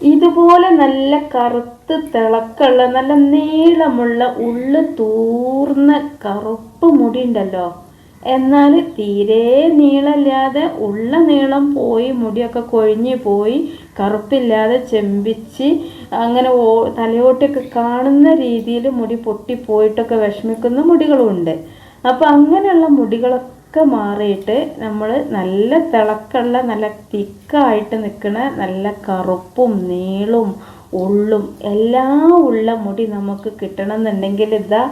ഇതുപോലെ നല്ല കറുത്ത് തിളക്കമുള്ള നല്ല നീളമുള്ള ഉള്ളു തൂർന്ന കറുപ്പ് മുടി ഉണ്ടല്ലോ എന്നാൽ തീരെ നീളമില്ലാതെ ഉള്ള നീളം പോയി മുടിയൊക്കെ കൊഴിഞ്ഞു പോയി കറുപ്പില്ലാതെ ചെമ്പിച്ച് അങ്ങനെ ഓ തലയോട്ടൊക്കെ കാണുന്ന രീതിയിൽ മുടി പൊട്ടിപ്പോയിട്ടൊക്കെ വിഷമിക്കുന്ന മുടികളുമുണ്ട് അപ്പോൾ അങ്ങനെയുള്ള മുടികളൊക്കെ മാറിയിട്ട് നമ്മൾ നല്ല തിളക്കമുള്ള നല്ല തിക്കായിട്ട് നിൽക്കുന്ന നല്ല കറുപ്പും നീളും ഉള്ളും എല്ലാം ഉള്ള മുടി നമുക്ക് കിട്ടണം എന്നുണ്ടെങ്കിൽ ഇതാ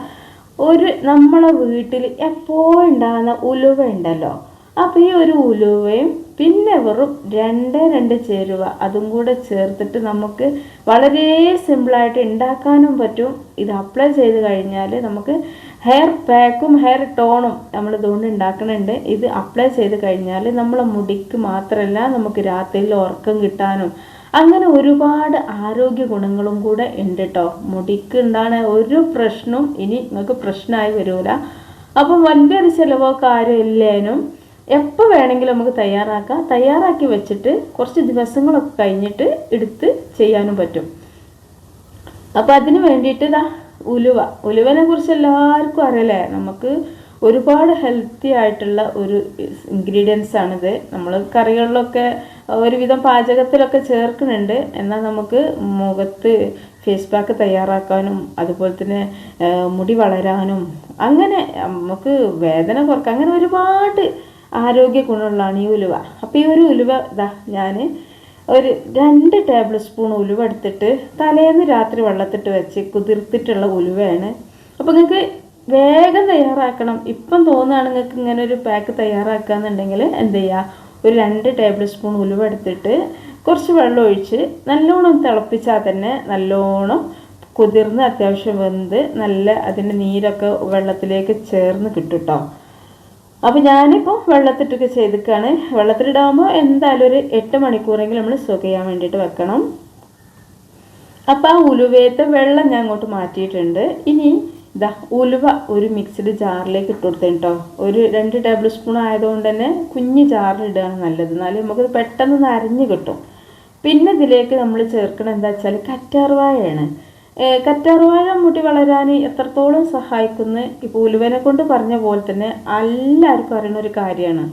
ഒരു നമ്മളെ വീട്ടിൽ എപ്പോഴും ഉണ്ടാകുന്ന ഉലുവ ഉണ്ടല്ലോ. അപ്പോൾ ഈ ഒരു ഉലുവയും പിന്നെ വെറും രണ്ട് രണ്ട് ചേരുവ അതും കൂടെ ചേർത്തിട്ട് നമുക്ക് വളരെ സിമ്പിളായിട്ട് ഉണ്ടാക്കാനും പറ്റും. ഇത് അപ്ലൈ ചെയ്ത് കഴിഞ്ഞാൽ നമുക്ക് ഹെയർ പാക്കും ഹെയർ ടോണും നമ്മൾ ഇതുകൊണ്ട് ഉണ്ടാക്കുന്നുണ്ട് ഇത് അപ്ലൈ ചെയ്ത് കഴിഞ്ഞാൽ നമ്മളെ മുടിക്ക് മാത്രമല്ല നമുക്ക് രാത്രിയിൽ ഉറക്കം കിട്ടാനും അങ്ങനെ ഒരുപാട് ആരോഗ്യ ഗുണങ്ങളും കൂടെ ഉണ്ട് കേട്ടോ മുടിക്ക് ഉണ്ടാകുന്ന ഒരു പ്രശ്നവും ഇനി നിങ്ങൾക്ക് പ്രശ്നമായി വരില്ല അപ്പം വലിയൊരു ചിലവോ കാര്യം ഇല്ലേനും എപ്പോൾ വേണമെങ്കിലും നമുക്ക് തയ്യാറാക്കാം. തയ്യാറാക്കി വെച്ചിട്ട് കുറച്ച് ദിവസങ്ങളൊക്കെ കഴിഞ്ഞിട്ട് എടുത്ത് ചെയ്യാനും പറ്റും. അപ്പം അതിന് വേണ്ടിയിട്ട് ഇതാ ഉലുവ. ഉലുവനെ കുറിച്ച് എല്ലാവർക്കും അറിയാലേ? നമുക്ക് ഒരുപാട് ഹെൽത്തി ആയിട്ടുള്ള ഒരു ഇൻഗ്രീഡിയൻസ് ആണിത്. നമ്മൾ കറികളിലൊക്കെ ഒരുവിധം പാചകത്തിലൊക്കെ ചേർക്കുന്നുണ്ട്. എന്നാൽ നമുക്ക് മുഖത്ത് ഫേസ് പാക്ക് തയ്യാറാക്കാനും അതുപോലെ തന്നെ മുടി വളരാനും അങ്ങനെ നമുക്ക് വേദന കുറയ്ക്കാൻ അങ്ങനെ ഒരുപാട് ആരോഗ്യ ഗുണമുള്ളതാണ് ഈ ഉലുവ. അപ്പോൾ ഈ ഒരു ഉലുവ ഇതാ ഞാൻ ഒരു രണ്ട് ടേബിൾ സ്പൂൺ ഉലുവ എടുത്തിട്ട് തലേന്ന് രാത്രി വെള്ളത്തിട്ട് വെച്ച് കുതിർത്തിട്ടുള്ള ഉലുവയാണ്. അപ്പോൾ നിങ്ങൾക്ക് വേഗം തയ്യാറാക്കണം. ഇപ്പം തോന്നുകയാണ് നിങ്ങൾക്ക് ഇങ്ങനെ ഒരു പാക്ക് തയ്യാറാക്കുകയെന്നുണ്ടെങ്കിൽ എന്ത് ചെയ്യുക? ഒരു രണ്ട് ടേബിൾ സ്പൂൺ ഉലുവ എടുത്തിട്ട് കുറച്ച് വെള്ളം ഒഴിച്ച് നല്ലോണം തിളപ്പിച്ചാൽ തന്നെ നല്ലോണം കുതിർന്ന് അത്യാവശ്യം വെന്ത് നല്ല അതിന്റെ നീരൊക്കെ വെള്ളത്തിലേക്ക് ചേർന്ന് കിട്ടും കേട്ടോ അപ്പോൾ ഞാനിപ്പോൾ വെള്ളത്തിട്ടൊക്കെ ചെയ്തിക്കാണ്. വെള്ളത്തിലിടാകുമ്പോൾ എന്തായാലും ഒരു എട്ട് മണിക്കൂറെങ്കിലും നമ്മൾ സുഖ ചെയ്യാൻ വേണ്ടിയിട്ട് വെക്കണം. അപ്പോൾ ആ ഉലുവയത്തെ വെള്ളം ഞാൻ അങ്ങോട്ട് മാറ്റിയിട്ടുണ്ട്. ഇനി ഇതാ ഉലുവ ഒരു മിക്സ്ഡ് ജാറിലേക്ക് ഇട്ട് കൊടുത്തേ കേട്ടോ ഒരു രണ്ട് ടേബിൾ സ്പൂൺ ആയതുകൊണ്ട് തന്നെ കുഞ്ഞ് ജാറിലിടുകയാണ് നല്ലത്. എന്നാലും നമുക്കത് പെട്ടെന്ന് നരഞ്ഞ് കിട്ടും. പിന്നെ ഇതിലേക്ക് നമ്മൾ ചേർക്കണം എന്താ വെച്ചാൽ കറ്റാർവാഴയാണ്. കറ്റാർവാഴ മുടി വളരാൻ എത്രത്തോളം സഹായിക്കുന്ന ഇപ്പോൾ ഉലുവനെ കൊണ്ട് പറഞ്ഞ പോലെ തന്നെ എല്ലാവർക്കും അറിയുന്ന ഒരു കാര്യമാണ്.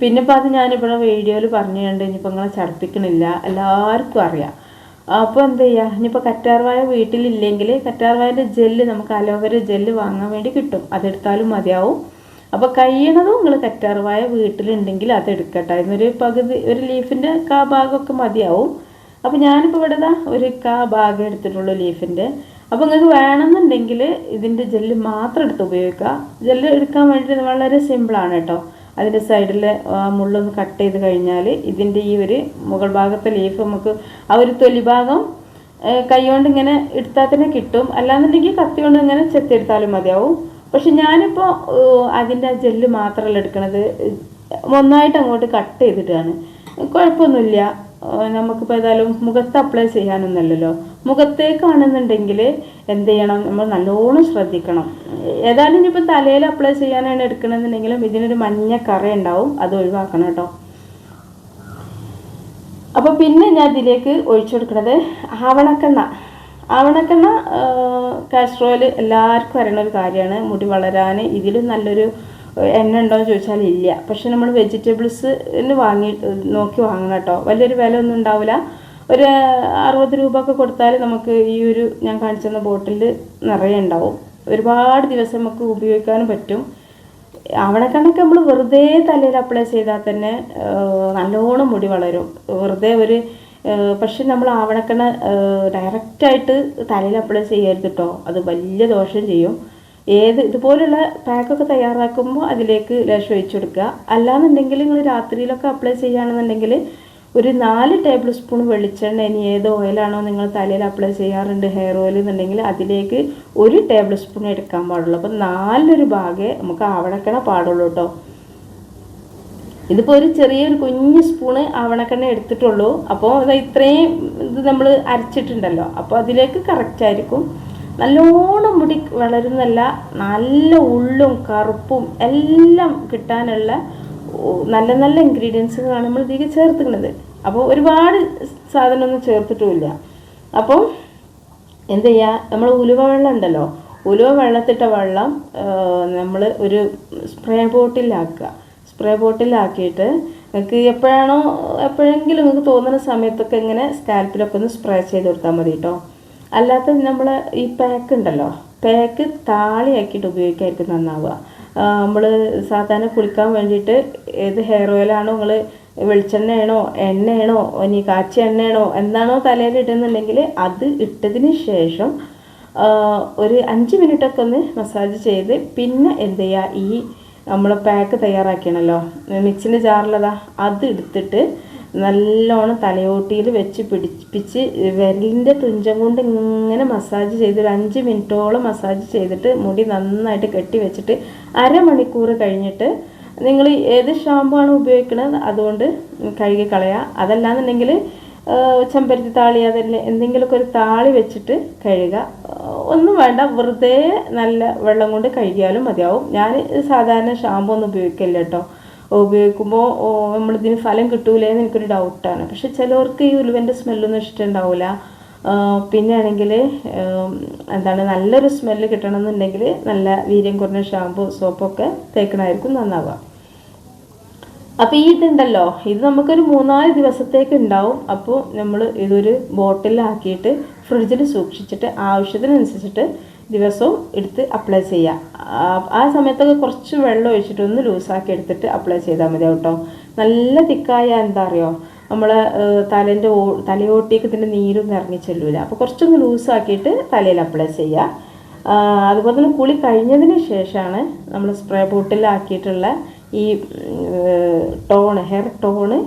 പിന്നെ ഇപ്പോൾ അത് ഞാനിവിടെ വീഡിയോയിൽ പറഞ്ഞുകൊണ്ട് ഇനിയിപ്പോൾ നിങ്ങളെ ചടപ്പിക്കണില്ല എല്ലാവർക്കും അറിയാം. അപ്പോൾ എന്ത് ചെയ്യുക ഇനിയിപ്പോൾ കറ്റാർവാഴ വീട്ടിലില്ലെങ്കിൽ കറ്റാർവാഴന്റെ ജെല്ല് നമുക്ക് അലോവേര ജെല്ല് വാങ്ങാൻ വേണ്ടി കിട്ടും. അതെടുത്താലും മതിയാവും. അപ്പോൾ കഴിയണതും നിങ്ങൾ കറ്റാർവാഴ വീട്ടിലുണ്ടെങ്കിൽ അതെടുക്കട്ടെ അതിനൊരു പകുതി ഒരു ലീഫിന്റെ കാ ഭാഗമൊക്കെ മതിയാവും. അപ്പോൾ ഞാനിപ്പോൾ ഇവിടെ ഇതാ ഒരു കാ ഭാഗം എടുത്തിട്ടുള്ളൂ ലീഫിന്റെ അപ്പോൾ നിങ്ങൾക്ക് വേണമെന്നുണ്ടെങ്കിൽ ഇതിന്റെ ജെല്ല് മാത്രം എടുത്ത് ഉപയോഗിക്കുക. ജെല്ല് എടുക്കാൻ വേണ്ടിയിട്ട് വളരെ സിമ്പിളാണ് കേട്ടോ. അതിന്റെ സൈഡിൽ മുള്ളൊന്ന് കട്ട് ചെയ്ത് കഴിഞ്ഞാൽ ഇതിന്റെ ഈ ഒരു മുകൾ ഭാഗത്തെ ലീഫ് നമുക്ക് ആ ഒരു തൊലി ഭാഗം കൈ കൊണ്ട് ഇങ്ങനെ എടുത്താൽ തന്നെ കിട്ടും. അല്ലാന്നുണ്ടെങ്കിൽ കത്തി കൊണ്ട് ഇങ്ങനെ ചെത്തിയെടുത്താലും മതിയാവും. പക്ഷെ ഞാനിപ്പോൾ അതിന്റെ ആ ജെല്ല് മാത്രമല്ല എടുക്കണത്. ഒന്നായിട്ട് അങ്ങോട്ട് കട്ട് ചെയ്തിട്ടാണ്. കുഴപ്പമൊന്നുമില്ല. നമുക്കിപ്പോൾ ഏതായാലും മുഖത്ത് അപ്ലൈ ചെയ്യാനൊന്നുമല്ലല്ലോ. മുഖത്തേക്കാണെന്നുണ്ടെങ്കിൽ എന്ത് ചെയ്യണം? നമ്മൾ നല്ലോണം ശ്രദ്ധിക്കണം. ഏതായാലും ഇനിയിപ്പോൾ തലയിൽ അപ്ലൈ ചെയ്യാനാണ് എടുക്കണമെന്നുണ്ടെങ്കിലും ഇതിനൊരു മഞ്ഞ കറ ഉണ്ടാവും അത് ഒഴിവാക്കണം കേട്ടോ. അപ്പോൾ പിന്നെ ഞാൻ ഇതിലേക്ക് ഒഴിച്ചു കൊടുക്കുന്നത് ആവണക്കെണ്ണ. ആവണക്കെണ്ണ കാസ്ട്രോയിൽ എല്ലാവർക്കും അറിയുന്ന ഒരു കാര്യമാണ്. മുടി വളരാൻ ഇതിലും നല്ലൊരു എണ്ണ ഉണ്ടോ എന്ന് ചോദിച്ചാൽ ഇല്ല. പക്ഷെ നമ്മൾ വെജിറ്റബിൾസിന് വാങ്ങി നോക്കി വാങ്ങണം കേട്ടോ. വലിയൊരു വില ഒന്നും ഉണ്ടാവില്ല. ഒരു അറുപത് രൂപ ഒക്കെ കൊടുത്താൽ നമുക്ക് ഈ ഒരു ഞാൻ കാണിച്ചു തന്ന ബോട്ടിൽ നിറയെ ഉണ്ടാവും. ഒരുപാട് ദിവസം നമുക്ക് ഉപയോഗിക്കാനും പറ്റും. അവിടെ കണക്ക് നമ്മൾ വെറുതെ തലയിൽ അപ്ലൈ ചെയ്താൽ തന്നെ നല്ലോണം മുടി വളരും. വെറുതെ ഒരു പക്ഷെ നമ്മൾ ആവണക്കണ്ണ ഡയറക്റ്റായിട്ട് തലയിൽ അപ്ലൈ ചെയ്യരുത് കേട്ടോ. അത് വലിയ ദോഷം ചെയ്യും. ഏത് ഇതുപോലുള്ള പാക്കൊക്കെ തയ്യാറാക്കുമ്പോൾ അതിലേക്ക് ലേശം ഒഴിച്ചു കൊടുക്കുക. അല്ലാന്നുണ്ടെങ്കിൽ നിങ്ങൾ രാത്രിയിലൊക്കെ അപ്ലൈ ചെയ്യുകയാണെന്നുണ്ടെങ്കിൽ ഒരു നാല് ടേബിൾ സ്പൂൺ വെളിച്ചെണ്ണ ഇനി ഏത് ഓയിലാണോ നിങ്ങൾ തലയിൽ അപ്ലൈ ചെയ്യാറുണ്ട് ഹെയർ ഓയിൽ എന്നുണ്ടെങ്കിൽ അതിലേക്ക് ഒരു ടേബിൾ സ്പൂൺ എടുക്കാൻ പാടുള്ളൂ. അപ്പം നാലൊരു ഭാഗേ നമുക്ക് ആവണക്കണ പാടുള്ളൂ കേട്ടോ ഇതിപ്പോൾ ഒരു ചെറിയൊരു കുഞ്ഞു സ്പൂണ് ആവണക്കെണ്ണ എടുത്തിട്ടുള്ളൂ. അപ്പോൾ അത് ഇത്രയും ഇത് നമ്മൾ അരച്ചിട്ടുണ്ടല്ലോ. അപ്പോൾ അതിലേക്ക് കറക്റ്റ് ആയിരിക്കും. നല്ലോണം മുടി വളരുന്നല്ല നല്ല ഉള്ളും കറുപ്പും എല്ലാം കിട്ടാനുള്ള നല്ല നല്ല ഇൻഗ്രീഡിയൻസുകളാണ് നമ്മൾ ഇതിലേക്ക് ചേർത്തുന്നത് അപ്പോൾ ഒരുപാട് സാധനമൊന്നും ചേർത്തിട്ടുമില്ല. അപ്പോൾ എന്ത് ചെയ്യുക നമ്മൾ ഉലുവ വെള്ളം ഉണ്ടല്ലോ ഉലുവ വെള്ളത്തിട്ട വെള്ളം നമ്മൾ ഒരു സ്പ്രേ ബോട്ടിലാക്കുക സ്പ്രേ ബോട്ടിലാക്കിയിട്ട് നിങ്ങൾക്ക് എപ്പോഴാണോ എപ്പോഴെങ്കിലും നിങ്ങൾക്ക് തോന്നുന്ന സമയത്തൊക്കെ ഇങ്ങനെ സ്കാൽപ്പിലൊക്കെ ഒന്ന് സ്പ്രേ ചെയ്ത് കൊടുത്താൽ മതി കേട്ടോ അല്ലാത്ത നമ്മൾ ഈ പാക്ക് ഉണ്ടല്ലോ. പാക്ക് താളിയാക്കിയിട്ട് ഉപയോഗിക്കായിരിക്കും നന്നാവുക. നമ്മൾ സാധാരണ കുളിക്കാൻ വേണ്ടിയിട്ട് ഏത് ഹെയർ ഓയിലാണോ നിങ്ങൾ വെളിച്ചെണ്ണയാണോ എണ്ണയാണോ ഇനി കാച്ചി എണ്ണയാണോ എന്താണോ തലയിൽ ഇടുന്നുണ്ടെങ്കിൽ അത് ഇട്ടതിന് ശേഷം ഒരു അഞ്ച് മിനിറ്റൊക്കെ ഒന്ന് മസാജ് ചെയ്ത് പിന്നെ എന്ത് ചെയ്യുക ഈ നമ്മൾ പാക്ക് തയ്യാറാക്കിയാണല്ലോ. മിക്സിന്റെ ജാറിലതാ അത് എടുത്തിട്ട് നല്ലോണം തലയോട്ടിയിൽ വെച്ച് പിടിപ്പിച്ച് വിരലിന്റെ തുഞ്ചം കൊണ്ട് ഇങ്ങനെ മസാജ് ചെയ്ത് ഒരു അഞ്ച് മിനിറ്റോളം മസാജ് ചെയ്തിട്ട് മുടി നന്നായിട്ട് കെട്ടി വെച്ചിട്ട് അരമണിക്കൂർ കഴിഞ്ഞിട്ട് നിങ്ങൾ ഏത് ഷാമ്പു ആണ് ഉപയോഗിക്കുന്നത് അതുകൊണ്ട് കഴുകി കളയുക അതല്ലാന്നുണ്ടെങ്കിൽ ചെമ്പരത്തി താളി അതല്ല എന്തെങ്കിലുമൊക്കെ ഒരു താളി വെച്ചിട്ട് കഴുകുക ഒന്നും വേണ്ട വെറുതെ നല്ല വെള്ളം കൊണ്ട് കഴുകിയാലും മതിയാവും. ഞാൻ സാധാരണ ഷാമ്പു ഒന്നും ഉപയോഗിക്കില്ല കേട്ടോ. ഉപയോഗിക്കുമ്പോൾ നമ്മളിതിന് ഫലം കിട്ടൂലേ എന്ന് എനിക്കൊരു ഡൗട്ടാണ് പക്ഷെ ചിലവർക്ക് ഈ ഉലുവന്റെ സ്മെല്ലൊന്നും ഇഷ്ടമുണ്ടാവില്ല പിന്നെ ആണെങ്കിൽ എന്താണ് നല്ലൊരു സ്മെല്ല് കിട്ടണമെന്നുണ്ടെങ്കിൽ നല്ല വീര്യം കുറഞ്ഞ ഷാമ്പു സോപ്പൊക്കെ തേക്കണമായിരിക്കും നന്നാവുക. അപ്പോൾ ഈ ഇതുണ്ടല്ലോ. ഇത് നമുക്കൊരു മൂന്നാൽ ദിവസത്തേക്ക് ഉണ്ടാവും. അപ്പോൾ നമ്മൾ ഇതൊരു ബോട്ടിലാക്കിയിട്ട് ഫ്രിഡ്ജിൽ സൂക്ഷിച്ചിട്ട് ആവശ്യത്തിനനുസരിച്ചിട്ട് ദിവസവും എടുത്ത് അപ്ലൈ ചെയ്യുക ആ- സമയത്തൊക്കെ കുറച്ച് വെള്ളം ഒഴിച്ചിട്ട് ഒന്ന് ലൂസാക്കി എടുത്തിട്ട് അപ്ലൈ ചെയ്താൽ മതി കേട്ടോ. നല്ല തിക്കായ എന്താ അറിയോ? നമ്മൾ തലേന്റെ ഓ തലയോട്ടിക്ക് ഇതിന്റെ നീരൊന്നും ഇറങ്ങി ചെല്ലൂല. അപ്പോൾ കുറച്ചൊന്ന് ലൂസാക്കിയിട്ട് തലയിൽ അപ്ലൈ ചെയ്യുക അതുപോലെ തന്നെ കുളി കഴിഞ്ഞതിന് ശേഷമാണ് നമ്മൾ സ്പ്രേ ബോട്ടിലാക്കിയിട്ടുള്ള ഈ ടോണ് ഹെയർ ടോണ്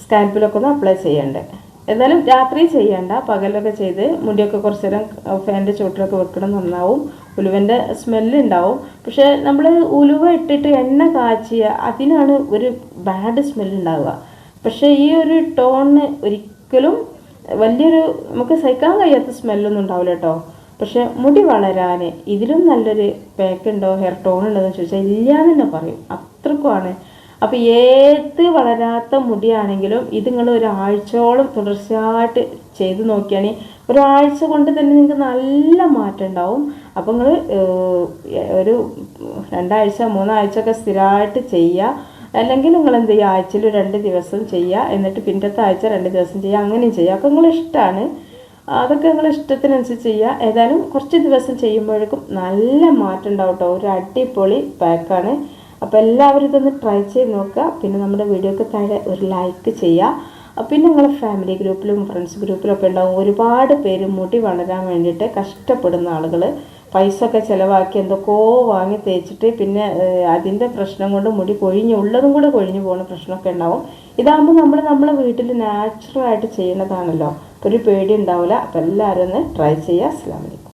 സ്കാൽപ്പിലൊക്കെ ഒന്ന് അപ്ലൈ ചെയ്യേണ്ടത് എന്നാലും രാത്രി ചെയ്യണ്ട. പകലൊക്കെ ചെയ്ത് മുടിയൊക്കെ കുറച്ച് നേരം ഫാനിന്റെ ചുവട്ടിലൊക്കെ വെക്കണം നന്നാവും. ഉലുവന്റെ സ്മെല്ലുണ്ടാവും പക്ഷേ നമ്മൾ ഉലുവ ഇട്ടിട്ട് എണ്ണ കാച്ചിയ അതിനാണ് ഒരു ബാഡ് സ്മെല്ലുണ്ടാവുക പക്ഷേ ഈ ഒരു ടോണിന് ഒരിക്കലും വലിയൊരു നമുക്ക് സഹിക്കാൻ കഴിയാത്ത സ്മെല്ലൊന്നും ഉണ്ടാവില്ല കേട്ടോ. പക്ഷെ മുടി വളരാൻ ഇതിലും നല്ലൊരു പാക്ക് ഉണ്ടോ ഹെയർ ടോൺ ഉണ്ടോ എന്ന് ചോദിച്ചാൽ ഇല്ല എന്ന് തന്നെ പറയും. അത്രക്കുമാണ് അപ്പോൾ ഏത് വളരാത്ത മുടിയാണെങ്കിലും ഇത് നിങ്ങൾ ഒരാഴ്ചയോളം തുടർച്ചയായിട്ട് ചെയ്ത് നോക്കിയാണെങ്കിൽ ഒരാഴ്ച കൊണ്ട് തന്നെ നിങ്ങൾക്ക് നല്ല മാറ്റം ഉണ്ടാവും. അപ്പോൾ നിങ്ങൾ ഒരു രണ്ടാഴ്ച മൂന്നാഴ്ച ഒക്കെ സ്ഥിരമായിട്ട് ചെയ്യുക അല്ലെങ്കിൽ നിങ്ങൾ എന്ത് ചെയ്യുക? ആഴ്ചയിൽ രണ്ട് ദിവസം ചെയ്യുക എന്നിട്ട് പിന്നത്തെ ആഴ്ച രണ്ട് ദിവസം ചെയ്യുക അങ്ങനെയും ചെയ്യുക അപ്പോൾ നിങ്ങൾ ഇഷ്ടമാണ് അതൊക്കെ നിങ്ങൾ ഇഷ്ടത്തിനനുസരിച്ച് ചെയ്യുക ഏതായാലും കുറച്ച് ദിവസം ചെയ്യുമ്പോഴേക്കും നല്ല മാറ്റം ഉണ്ടാവും കേട്ടോ ഒരു അടിപൊളി പാക്കാണ് അപ്പോൾ എല്ലാവരും ഇതൊന്ന് ട്രൈ ചെയ്ത് നോക്കുക. പിന്നെ നമ്മുടെ വീഡിയോക്ക് താഴെ ഒരു ലൈക്ക് ചെയ്യുക. പിന്നെ നിങ്ങളുടെ ഫാമിലി ഗ്രൂപ്പിലും ഫ്രണ്ട്സ് ഗ്രൂപ്പിലും ഒക്കെ ഉണ്ടാവും. ഒരുപാട് പേര് മുടി വളരാൻ വേണ്ടിയിട്ട് കഷ്ടപ്പെടുന്ന ആളുകൾ പൈസ ഒക്കെ ചിലവാക്കി എന്തൊക്കെയോ വാങ്ങി തേച്ചിട്ട് പിന്നെ അതിന്റെ പ്രശ്നം കൊണ്ട് മുടി കൊഴിഞ്ഞ് ഉള്ളതും കൂടെ കൊഴിഞ്ഞു പോകുന്ന പ്രശ്നമൊക്കെ ഉണ്ടാവും. ഇതാകുമ്പോൾ നമ്മൾ നമ്മളെ വീട്ടിൽ നാച്ചുറലായിട്ട് ചെയ്യുന്നതാണല്ലോ. ഒരു പേടി ഉണ്ടാവില്ല അപ്പോൾ എല്ലാവരും ഒന്ന് ട്രൈ ചെയ്യുക. അസ്സാം വലൈക്കും